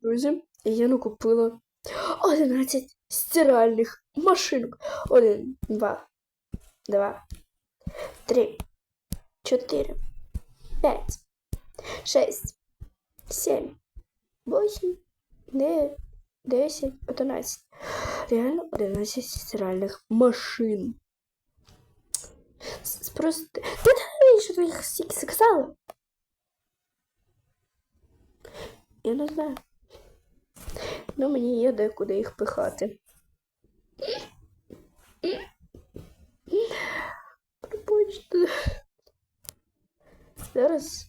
Друзі, я накупила 11 стиральних машинок. Один, два, два, три, чотири, п'ять, шесть, сім, восемь, дев'ять, десять, одинадцять. Реально 11 стиральних машин. С- Просто... Ти знаєш, що ти їх стільки заказала? Я не знаю. Ну, мені є декуди їх пихати. Пробачте. Зараз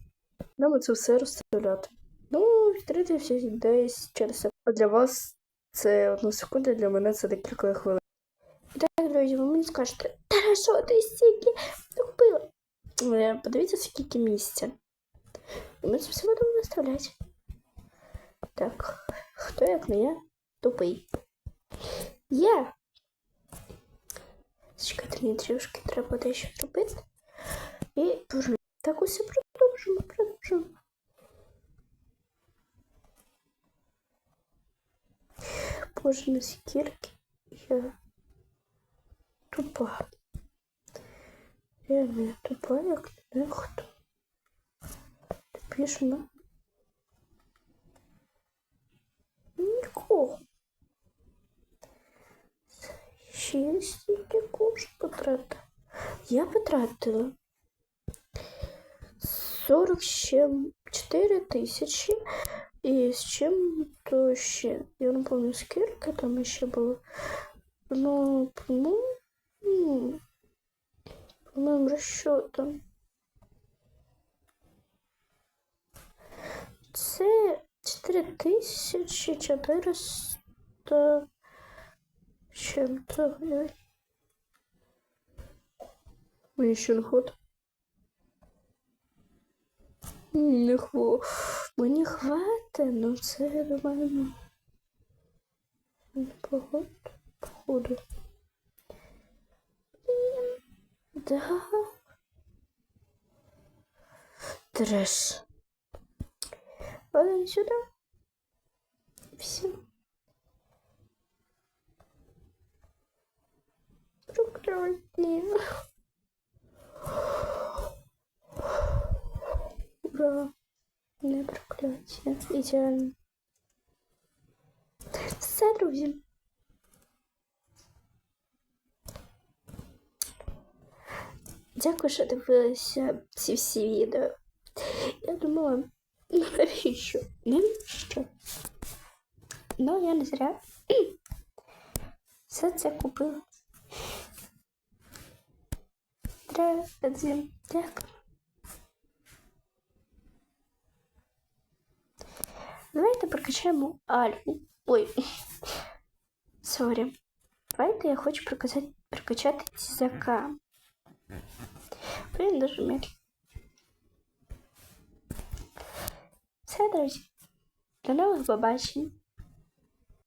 нам це все розставляти. Ну, встретимося десь через А для вас це одна секунда, для мене це декілька хвилин. І так, друзі, ви мені скажете, та що ти стільки купила? Е, Подивіться, скільки місця. І ми це все будемо виставляти. Так, хто як не я? Тупий. Я. Чекайте, мені трішки треба дещо зробити. І поверну. Так усе продовжимо, продовжимо. Боже, наскільки я тупа. Реально я тупа, як ніхто. Тупіше на Нікого. Ще стільки кошт потратила. Я потратила 44 тисячі і з чим то ще. Я не пам'ятаю, скільки там ще було. Ну, по-моєму, по моїм розчетам. Це 4400 чим-то. Ой. Мені ще не хватить. М, Не хво. Мені хватить, ну це я думаю. ну, Непогано, походу. Блін, Да. Треш. Ладно, сюда. Все. Проклятие. Ура. Не прокляття. Ідеально. Все, друзі. Дякую, що дивилися ці всі відео. Я думала, ну навіщо? Навіщо? Ну, я не зря. Все це купила. Друзі, дякую. Давайте прокачаємо альфу. Ой. Сорі. Давайте я хочу прокачати, прокачати цізака. Блін, дуже медленно. Все, друзі. До нових побачень.